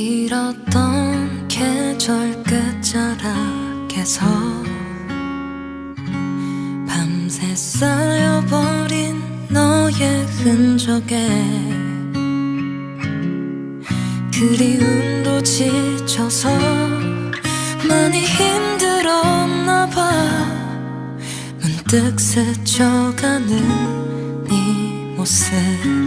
잃었던 계절 끝자락에서 밤새 쌓여버린 너의 흔적에 그리움도 지쳐서 많이 힘들었나 봐. 문득 스쳐가는 네 모습.